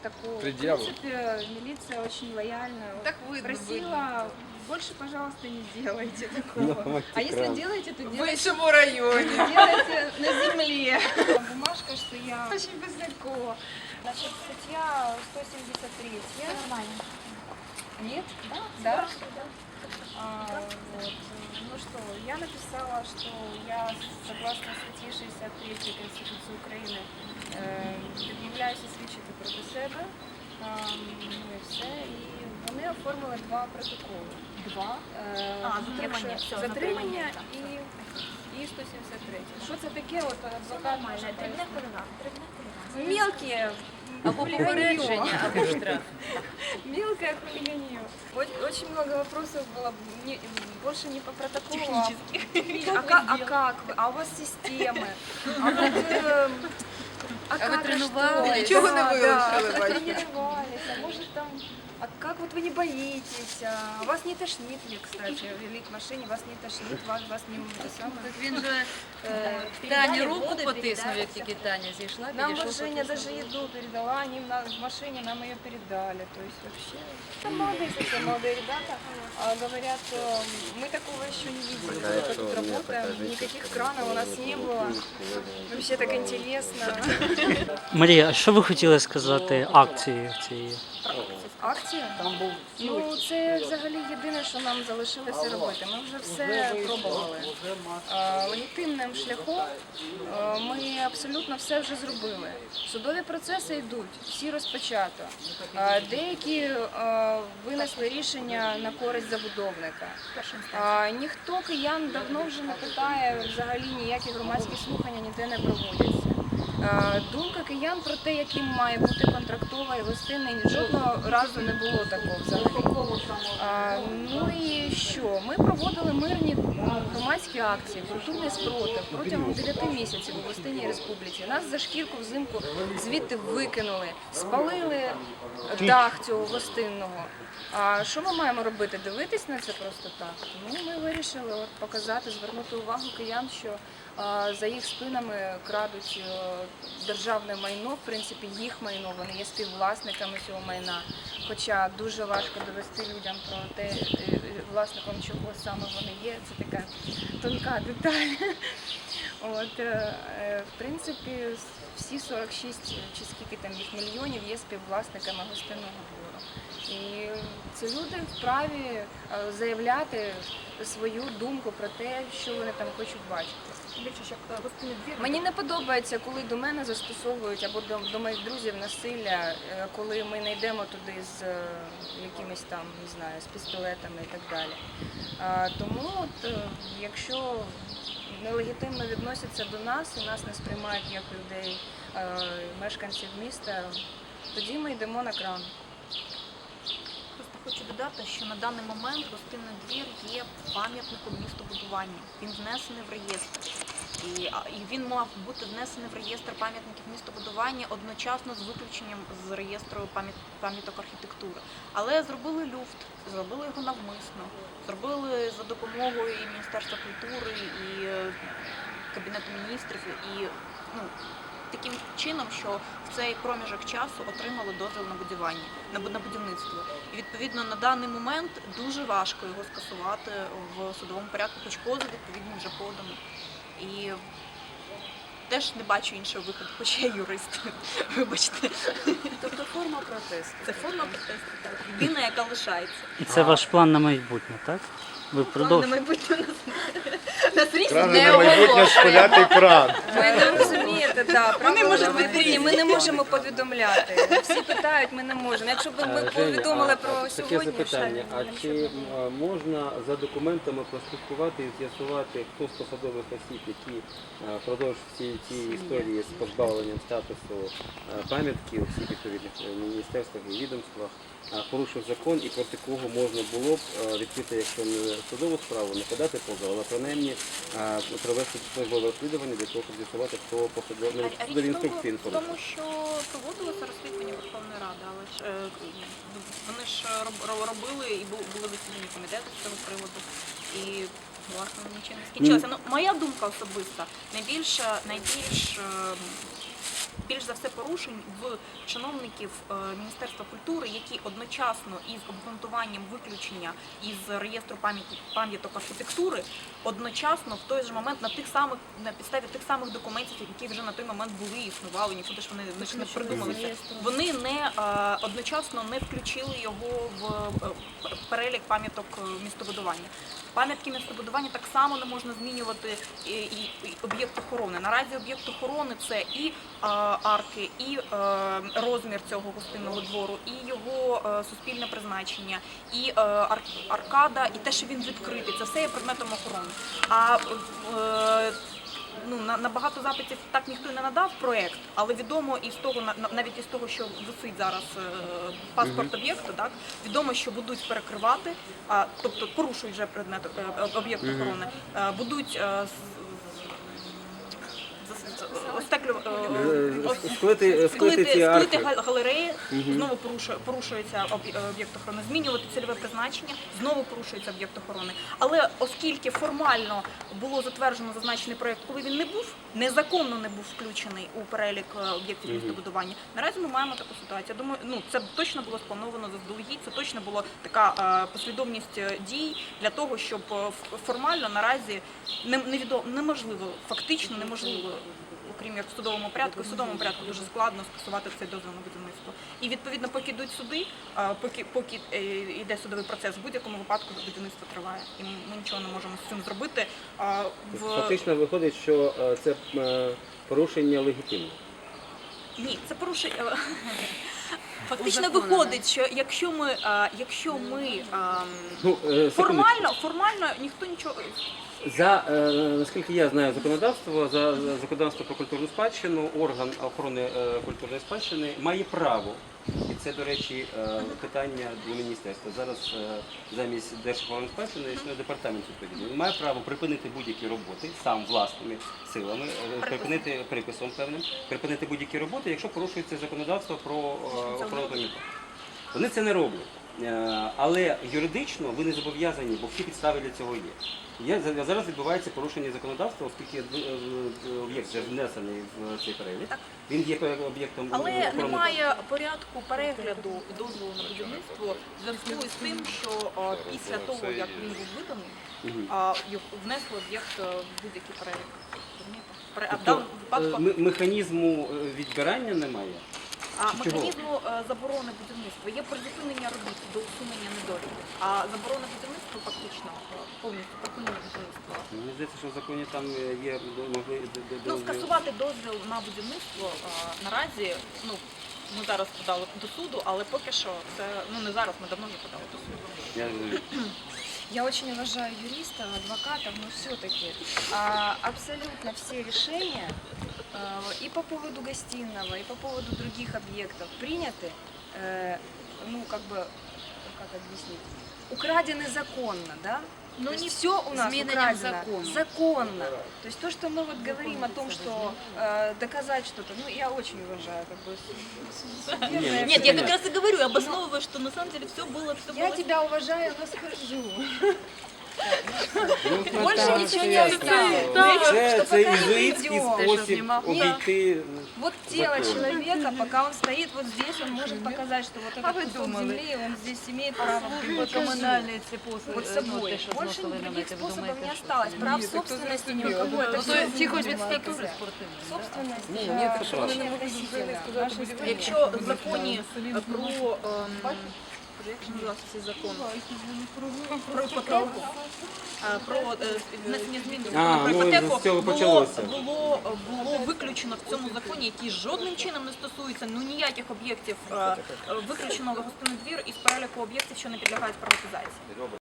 протокол. Предъяву. В принципе, милиция очень лояльна. Так видно, Просила, больше, пожалуйста, не делайте Ну, такого. А если делаете, то В делайте, іншому районі. делайте на земле. Бумажка, что я очень высоко. Значит, статья 173. Нормально. Нет? Да? Да. А, вот. Ну что, я написала, что я согласно статье 63 Конституции України е, відмовляюся свідчити проти себе. А, ну і все. І вони оформили два протоколи. Два. Е, А, затримання, якщо- все, затримання затримання, так. і, і 173. Що це таке? От адвокат може Дрібне пояснити. хуліган. Дрібне хуліган. Мелкие Або попередження, або штраф. Мелкое хулиганье. Очень, очень много вопросов было, не- больше не по протоколу, а, а, ка- а как вы, а у вас системы, а вот, э, а, А вы как, а тренировались? что? Ничего не Да, выучили, да, а вы бачите. тренировались, а может там, а как вот вы не боитесь, а вас не тошнит ли, кстати, вели к машине, вас не тошнит, вас, вас не это самое. Так він же е, Передали Тані руку воду, потиснув, передали як тільки Таня зійшла, Нам підійшов, вот Женя потиснув. даже еду передала, они на- в машине нам ее передали. То есть вообще... Там молодые совсем молодые ребята а, говорят, э, мы такого еще не видели. Такая, Только что тут мне работаем, такая никаких кранов у нас не было. Вообще так интересно. Марія, а що ви хотіли сказати акції цієї? Акція? Ну, це взагалі єдине, що нам залишилося робити. Ми вже все пробували. Легітимним шляхом ми абсолютно все вже зробили. Судові процеси йдуть, всі розпочато. Деякі винесли рішення на користь забудовника. Ніхто киян давно вже не питає, взагалі ніякі громадські слухання ніде не проводяться. Е, Думка киян про те, яким має бути контрактова і гостинний, жодного разу не було такого взагалі. А, ну і що? Ми проводили мирні громадські акції, культурний спротив протягом 9 місяців у Гостинній Республіці. Нас за шкірку взимку звідти викинули, спалили дах цього гостинного. А що ми маємо робити? Дивитись на це просто так? Ну, ми вирішили от показати, звернути увагу киян, що а, за їх спинами крадуть е, державне майно, в принципі, їх майно, вони є співвласниками цього майна. Хоча дуже важко довести людям про те, е, е, власником чого саме вони є. Це така тонка деталь. От, в принципі, всі 46 чи скільки там їх мільйонів є співвласниками гостинного двору. І ці люди вправі е, заявляти свою думку про те, що вони там хочуть бачити. Більше, е. Мені не подобається, коли до мене застосовують або до, до моїх друзів насилля, е, коли ми не йдемо туди з якимись там, не знаю, з пістолетами і так далі. Тому, от, якщо нелегітимно відносяться до нас і нас не сприймають як людей, мешканців міста, тоді ми йдемо на кран. Хочу додати, що на даний момент гостинний двір є пам'ятником містобудування. Він внесений в реєстр. І, він мав бути внесений в реєстр пам'ятників містобудування одночасно з виключенням з реєстру пам'ят- пам'яток архітектури. Але зробили люфт, зробили його навмисно, зробили за допомогою і Міністерства культури, і е, Кабінету міністрів, і ну, таким чином, що в цей проміжок часу отримали дозвіл на будівання, на бу- на будівництво. І відповідно на даний момент дуже важко його скасувати в судовому порядку, хоч позов відповідно вже поданий. І теж не бачу іншого виходу, хоч я юрист. Вибачте. Тобто форма протесту. Це форма протесту, так. Єдина, яка лишається. І це ваш план на майбутнє, так? Ви План на майбутнє у нас, різні. Не на майбутнє оголошує. кран. Не розумієте, да, правда, можуть різні. ми не можемо повідомляти. Всі питають, ми не можемо. Якщо б ми Женя, повідомили а про Таке сьогодні, запитання. А ще чи а, можна за документами прослідкувати і з'ясувати, хто з посадових осіб, які а, впродовж цієї цієї історії з позбавленням статусу а, пам'ятки у всіх відповідних е, міністерствах і відомствах а, порушив закон і проти кого можна було б а, відкрити, якщо не судову справу, не подати позов, але принаймні а, провести службове розслідування для того, щоб з'ясувати, хто посадовий А- а річ судові в тому- інструкції в тому, що проводилося розслідування Верховної Ради, але ж е, вони ж роб- робили і бу- було засідання комітету з цього приводу. І власне нічим не скінчилося. Ну, моя думка особиста, найбільш, найбільш е, більш за все порушень в чиновників е, Міністерства культури, які одночасно із обґрунтуванням виключення із реєстру пам'яток архітектури, одночасно в той же момент на тих самих на підставі тих самих документів, які вже на той момент були існували, нікуди ж вони не ж не придумали це. Вони не одночасно не включили його в е, перелік пам'яток е, містобудування. Пам'ятки містобудування так само не можна змінювати і, об'єкт охорони. Наразі об'єкт охорони це і арки, і е, розмір цього гостинного двору, і його суспільне призначення, і ар- аркада, і те, що він відкритий. Це все є предметом охорони. А ну на, на багато запитів так ніхто не надав проект, але відомо із того, на- на- навіть із того, що висить зараз е, паспорт об'єкту, так відомо, що будуть перекривати, а тобто порушують вже предмет е, об'єкт охорони, е, будуть е, з- з- з- остеклю е, Е, ос- Склити, склити склити галереї, знову порушує, порушується е, об'єкт охорони, змінювати цільове призначення, знову порушується об'єкт охорони. Але оскільки формально було затверджено зазначений проєкт, коли він не був, незаконно не був включений у перелік е, об'єктів містобудування, наразі ми маємо таку ситуацію. Думаю, ну це точно було сплановано заздалегідь, це точно була така е, послідовність дій для того, щоб формально наразі не, невідомо, неможливо, фактично неможливо окрім як в судовому порядку, в судовому порядку дуже складно скасувати цей дозвіл на будівництво. І відповідно, поки йдуть суди, поки поки е, йде судовий процес, в будь-якому випадку будівництво триває, і ми ми нічого не можемо з цим зробити. В Фактично виходить, що е, це е, порушення легітимне. ні, це порушення. Фактично виходить, що якщо ми, а, якщо ми а, Ну, е, секундочку. формально, формально ніхто нічого За е, наскільки я знаю законодавство, за за законодавство про культурну спадщину, орган охорони е, культурної спадщини має право, і це, до речі, е, питання до міністерства. Зараз е, замість Держохорони спадщини існує департамент відповідний. Він має право припинити будь-які роботи сам власними силами, е, припинити приписом певним, припинити будь-які роботи, якщо порушується законодавство про охорону пам'яток. Вони це не роблять. Е, Але юридично ви не зобов'язані, бо всі підстави для цього є. За- зараз відбувається порушення законодавства, оскільки е, е, об'єкт вже внесений в цей перелік. Так. Він є об'єктом Але охорони. немає порядку перегляду дозволу на будівництво в зв'язку з тим, що після того, як він був виданий, внесли об'єкт в будь-який перелік. А в Тобто, випадку механізму відбирання немає. А, механізму е, заборони будівництва є призупинення робіт до усунення недоліків. А заборона будівництва фактично е, повністю припинення будівництва. Мені здається, що в законі там е, є могли д- д- Ну, скасувати дозвіл на будівництво е, наразі, ну ми зараз подали до суду, але поки що це ну не зараз, ми давно вже подали до суду. Я розумію. Я очень уважаю юристов, адвокатов, но все-таки абсолютно все решения и по поводу гостиного, и по поводу других объектов приняты, э, ну как бы, как объяснить, украдены законно, да? Ну, То есть не все у нас украдено закона. законно. То есть то, что мы вот говорим о том, что э, доказать что-то, ну я очень уважаю, как бы. с- судебное Не, ну, всё. Нет, я как раз и говорю, обосновываю, что на самом деле все было, все Я было. тебя уважаю, но скажу. Ну, Больше так, ничего це не ясно. осталось. Це, Что це пока не ізуїтський придем. Те, що спосіб знімав. обійти. Вот тело Закон. человека, пока он стоит вот здесь, он может показать, что вот А этот вы кусок думали? земли, он здесь имеет право По быть комунальні ці послуги, вот ну, собой. те, що Больше зносили на никаких мети, ви способов думаєте, не що осталось. це? Прав собственности ни у кого. Это Ну, то все ті хоч від нельзя. статури спортивної. да? Собственность, Ні, это ні, це правда. очень относительно. Нашей стране. Якщо в законі е, про ем, як же називався цей закон? Про іпотеку, про е, внесення змін до А, про ну, іпотеку з цього було, почалося. було, було виключено в цьому законі, який жодним чином не стосується ну ніяких об'єктів, е, е, виключено гостинний двір із переліку об'єктів, що не підлягають приватизації.